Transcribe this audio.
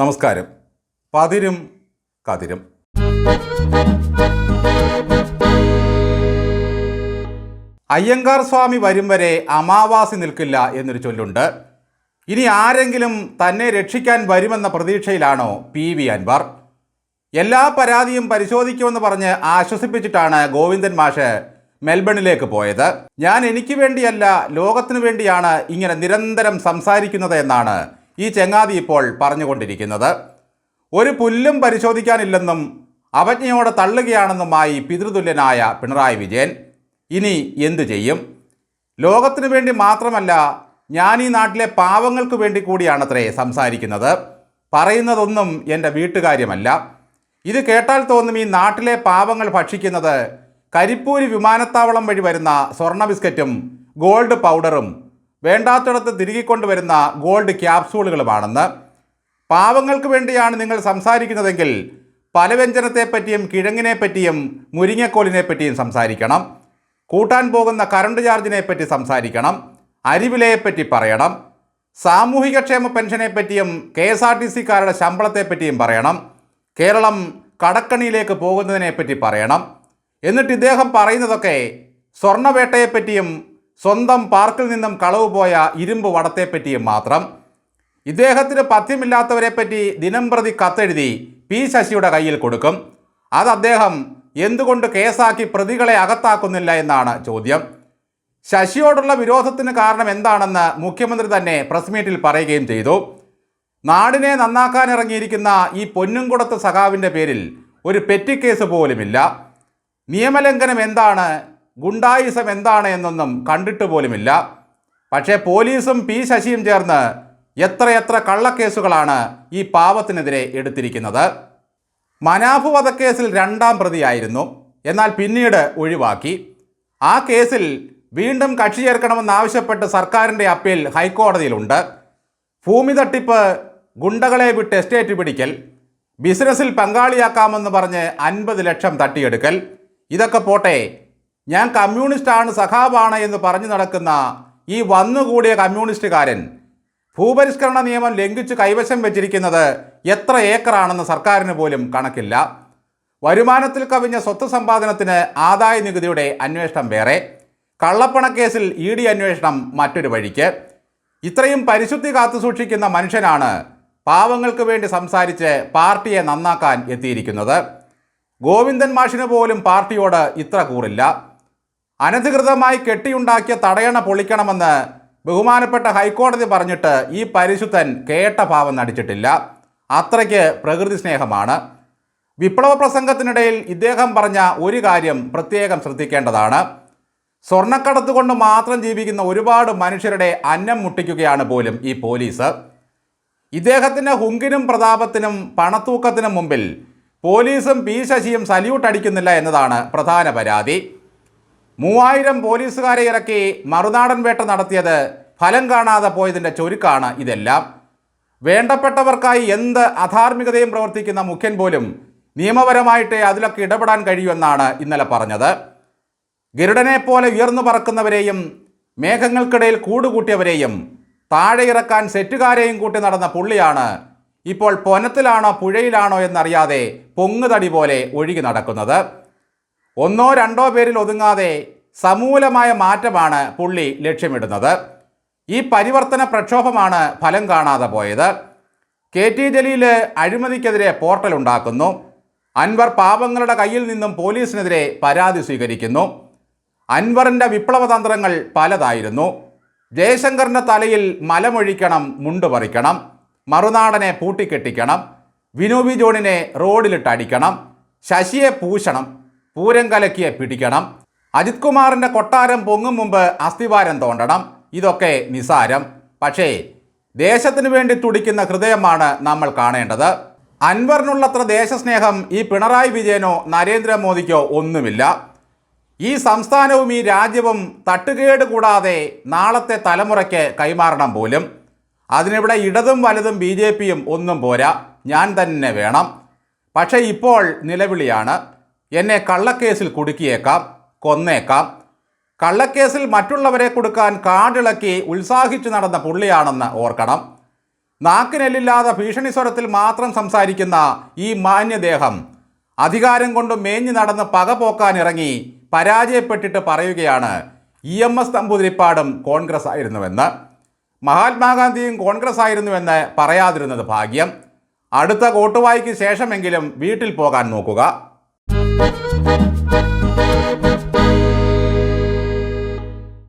നമസ്കാരം. പതിരും കതിരും. അയ്യങ്കാർ സ്വാമി വരും വരെ അമാവാസി നിൽക്കില്ല എന്നൊരു ചൊല്ലുണ്ട്. ഇനി ആരെങ്കിലും തന്നെ രക്ഷിക്കാൻ വരുമെന്ന പ്രതീക്ഷയിലാണോ പി വി അൻവർ. എല്ലാ പരാതിയും പരിശോധിക്കുമെന്ന് പറഞ്ഞ് ആശ്വസിപ്പിച്ചിട്ടാണ് ഗോവിന്ദൻ മാഷ് മെൽബണിലേക്ക് പോയത്. ഞാൻ എനിക്ക് വേണ്ടിയല്ല ലോകത്തിനു വേണ്ടിയാണ് ഇങ്ങനെ നിരന്തരം സംസാരിക്കുന്നത് എന്നാണ് ഈ ചെങ്ങാതി ഇപ്പോൾ പറഞ്ഞുകൊണ്ടിരിക്കുന്നത് ഒരു പുല്ലും പരിശോധിക്കാനില്ലെന്നും അവജ്ഞയോടെ തള്ളുകയാണെന്നുമായി പിതൃതുല്യനായ പിണറായി വിജയൻ ഇനി എന്തു ചെയ്യും? ലോകത്തിനു വേണ്ടി മാത്രമല്ല ഞാൻ ഈ നാട്ടിലെ പാവങ്ങൾക്ക് വേണ്ടി കൂടിയാണത്രേ സംസാരിക്കുന്നത്. പറയുന്നതൊന്നും എന്റെ വീട്ടുകാര്യമല്ല. ഇത് കേട്ടാൽ തോന്നും ഈ നാട്ടിലെ പാവങ്ങൾ ഭക്ഷിക്കുന്നത് കരിപ്പൂരി വിമാനത്താവളം വഴി വരുന്ന സ്വർണ ബിസ്ക്കറ്റും ഗോൾഡ് പൗഡറും വേണ്ടാത്തിടത്ത് തിരികെ കൊണ്ടുവരുന്ന ഗോൾഡ് ക്യാപ്സൂളുകളുമാണെന്ന്. പാവങ്ങൾക്ക് വേണ്ടിയാണ് നിങ്ങൾ സംസാരിക്കുന്നതെങ്കിൽ പലവ്യഞ്ജനത്തെപ്പറ്റിയും പറ്റിയും കിഴങ്ങിനെ പറ്റിയും മുരിങ്ങക്കോലിനെ പറ്റിയും സംസാരിക്കണം. കൂട്ടാൻ പോകുന്ന കറണ്ട് ചാർജിനെ പറ്റി സംസാരിക്കണം. അരിവിലയെപ്പറ്റി പറയണം. സാമൂഹികക്ഷേമ പെൻഷനെ പറ്റിയും കെ എസ് ആർ ടി സിക്കാരുടെ ശമ്പളത്തെപ്പറ്റിയും പറയണം. കേരളം കടക്കണിയിലേക്ക് പോകുന്നതിനെപ്പറ്റി പറയണം. എന്നിട്ട് ഇദ്ദേഹം പറയുന്നതൊക്കെ സ്വർണവേട്ടയെപ്പറ്റിയും സ്വന്തം പാർക്കിൽ നിന്നും കളവ് പോയ ഇരുമ്പ് വടത്തെപ്പറ്റിയും മാത്രം. ഇദ്ദേഹത്തിന് പഥ്യമില്ലാത്തവരെ പറ്റി ദിനംപ്രതി കത്തെഴുതി പി ശശിയുടെ കയ്യിൽ കൊടുക്കും. അത് അദ്ദേഹം എന്തുകൊണ്ട് കേസാക്കി പ്രതികളെ അകത്താക്കുന്നില്ല എന്നാണ് ചോദ്യം. ശശിയോടുള്ള വിരോധത്തിന് കാരണം എന്താണെന്ന് മുഖ്യമന്ത്രി തന്നെ പ്രസ് മീറ്റിൽ പറയുകയും ചെയ്തു. നാടിനെ നന്നാക്കാൻ ഇറങ്ങിയിരിക്കുന്ന ഈ പൊന്നുംകുടത്ത് സഖാവിന്റെ പേരിൽ ഒരു പെറ്റി കേസ് പോലുമില്ല. നിയമലംഘനം എന്താണ് ഗുണ്ടായിസം എന്താണ് എന്നൊന്നും കണ്ടിട്ട് പോലുമില്ല. പക്ഷേ പോലീസും പി ശശിയും ചേർന്ന് എത്രയെത്ര കള്ളക്കേസുകളാണ് ഈ പാവത്തിനെതിരെ എടുത്തിരിക്കുന്നത്. മനാഫ് വധക്കേസിൽ രണ്ടാം പ്രതിയായിരുന്നു. എന്നാൽ പിന്നീട് ഒഴിവാക്കി. ആ കേസിൽ വീണ്ടും കക്ഷി ചേർക്കണമെന്നാവശ്യപ്പെട്ട് സർക്കാരിന്റെ അപ്പീൽ ഹൈക്കോടതിയിലുണ്ട്. ഭൂമി തട്ടിപ്പ് ഗുണ്ടകളെ വിട്ട് എസ്റ്റേറ്റ് പിടിക്കൽ ബിസിനസ്സിൽ പങ്കാളിയാക്കാമെന്ന് പറഞ്ഞ് അൻപത് ലക്ഷം തട്ടിയെടുക്കൽ ഇതൊക്കെ പോട്ടെ ഞാൻ കമ്മ്യൂണിസ്റ്റാണ് സഖാബാണ് എന്ന് പറഞ്ഞു നടക്കുന്ന ഈ വന്നുകൂടിയ കമ്മ്യൂണിസ്റ്റുകാരൻ ഭൂപരിഷ്കരണ നിയമം ലംഘിച്ച് കൈവശം വെച്ചിരിക്കുന്നത് എത്ര ഏക്കറാണെന്ന് സർക്കാരിന് പോലും കണക്കില്ല. വരുമാനത്തിൽ കവിഞ്ഞ സ്വത്ത് സമ്പാദനത്തിന് ആദായ നികുതിയുടെ അന്വേഷണം വേറെ. കള്ളപ്പണക്കേസിൽ ഇ ഡി അന്വേഷണം മറ്റൊരു വഴിക്ക്. ഇത്രയും പരിശുദ്ധി കാത്തു സൂക്ഷിക്കുന്ന മനുഷ്യനാണ് പാവങ്ങൾക്ക് വേണ്ടി സംസാരിച്ച് പാർട്ടിയെ നന്നാക്കാൻ എത്തിയിരിക്കുന്നത്. ഗോവിന്ദൻ മാഷിന് പോലും പാർട്ടിയോട് ഇത്ര കൂറില്ല. അനധികൃതമായി കെട്ടിയുണ്ടാക്കിയ തടയണ പൊളിക്കണമെന്ന് ബഹുമാനപ്പെട്ട ഹൈക്കോടതി പറഞ്ഞിട്ട് ഈ പരിശുദ്ധൻ കേട്ട ഭാവം നടിച്ചിട്ടില്ല. അത്രയ്ക്ക് പ്രകൃതി സ്നേഹമാണ്. വിപ്ലവ പ്രസംഗത്തിനിടയിൽ ഇദ്ദേഹം പറഞ്ഞ ഒരു കാര്യം പ്രത്യേകം ശ്രദ്ധിക്കേണ്ടതാണ്. സ്വർണക്കടത്ത് കൊണ്ട് മാത്രം ജീവിക്കുന്ന ഒരുപാട് മനുഷ്യരുടെ അന്നം മുട്ടിക്കുകയാണ് പോലും ഈ പോലീസ്. ഇദ്ദേഹത്തിന്റെ ഹുങ്കിനും പ്രതാപത്തിനും പണത്തൂക്കത്തിനും മുമ്പിൽ പോലീസും പി ശശിയും സല്യൂട്ട് അടിക്കുന്നില്ല എന്നതാണ് പ്രധാന പരാതി. മൂവായിരം പോലീസുകാരെ ഇറക്കി മറുനാടൻ വേട്ട നടത്തിയത് ഫലം കാണാതെ പോയതിന്റെ ചുരുക്കാണ് ഇതെല്ലാം. വേണ്ടപ്പെട്ടവർക്കായി എന്ത് അധാർമികതയും പ്രവർത്തിക്കുന്ന മുഖ്യൻ പോലും നിയമപരമായിട്ടേ അതിലൊക്കെ ഇടപെടാൻ കഴിയുമെന്നാണ് ഇന്നലെ പറഞ്ഞത്. ഗരുഡനെ പോലെ ഉയർന്നു പറക്കുന്നവരെയും മേഘങ്ങൾക്കിടയിൽ കൂടുകൂട്ടിയവരെയും താഴെ ഇറക്കാൻ സെറ്റുകാരെയും കൂട്ടി നടന്ന പുള്ളിയാണ് ഇപ്പോൾ പൊനത്തിലാണോ പുഴയിലാണോ എന്നറിയാതെ പൊങ്ങുതടി പോലെ ഒഴുകി നടക്കുന്നത്. ഒന്നോ രണ്ടോ പേരിൽ ഒതുങ്ങാതെ സമൂലമായ മാറ്റമാണ് പുള്ളി ലക്ഷ്യമിടുന്നത്. ഈ പരിവർത്തന പ്രക്ഷോഭമാണ് ഫലം കാണാതെ പോയത്. കെ ടി ജലീൽ അഴിമതിക്കെതിരെ പോർട്ടൽ ഉണ്ടാക്കുന്നു. അൻവർ പാപങ്ങളുടെ കയ്യിൽ നിന്നും പോലീസിനെതിരെ പരാതി സ്വീകരിക്കുന്നു. അൻവറിന്റെ വിപ്ലവതന്ത്രങ്ങൾ പലതായിരുന്നു. ജയശങ്കറിന്റെ തലയിൽ മലമൊഴിക്കണം മുണ്ട് പറിക്കണം മറുനാടനെ പൂട്ടിക്കെട്ടിക്കണം വിനോബി ജോണിനെ റോഡിലിട്ടടിക്കണം ശശിയെ പൂശണം പൂരം കലക്കിയെ പിടിക്കണം. അജിത് കുമാറിന്റെ കൊട്ടാരം പൊങ്ങും മുമ്പ് അസ്ഥിവാരം തോണ്ടണം. ഇതൊക്കെ നിസാരം. പക്ഷേ ദേശത്തിന് വേണ്ടി തുടിക്കുന്ന ഹൃദയമാണ് നമ്മൾ കാണേണ്ടത്. അൻവറിനുള്ളത്ര ദേശസ്നേഹം ഈ പിണറായി വിജയനോ നരേന്ദ്രമോദിക്കോ ഒന്നുമില്ല. ഈ സംസ്ഥാനവും ഈ രാജ്യവും തട്ടുകേട് കൂടാതെ നാളത്തെ തലമുറയ്ക്ക് കൈമാറണം പോലും. അതിനിവിടെ ഇടതും വലതും ബി ഒന്നും പോരാ. ഞാൻ തന്നെ വേണം. പക്ഷേ ഇപ്പോൾ നിലവിളിയാണ്. എന്നെ കള്ളക്കേസിൽ കുടുക്കിയേക്കാം കൊന്നേക്കാം. കള്ളക്കേസിൽ മറ്റുള്ളവരെ കൊടുക്കാൻ കാടിളക്കി ഉത്സാഹിച്ചു നടന്ന പുള്ളിയാണെന്ന് ഓർക്കണം. നാക്കിനെല്ലില്ലാതെ ഭീഷണി സ്വരത്തിൽ മാത്രം സംസാരിക്കുന്ന ഈ മാന്യദേഹം അധികാരം കൊണ്ട് മേഞ്ഞു നടന്ന് പക പോക്കാനിറങ്ങി പരാജയപ്പെട്ടിട്ട് പറയുകയാണ് ഇ എം എസ് നമ്പൂതിരിപ്പാടും കോൺഗ്രസ് ആയിരുന്നുവെന്ന് മഹാത്മാഗാന്ധിയും കോൺഗ്രസ് ആയിരുന്നുവെന്ന് പറയാതിരുന്നത് ഭാഗ്യം. അടുത്ത കോട്ടുവായിക്ക് ശേഷമെങ്കിലും വീട്ടിൽ പോകാൻ നോക്കുക. Thank you.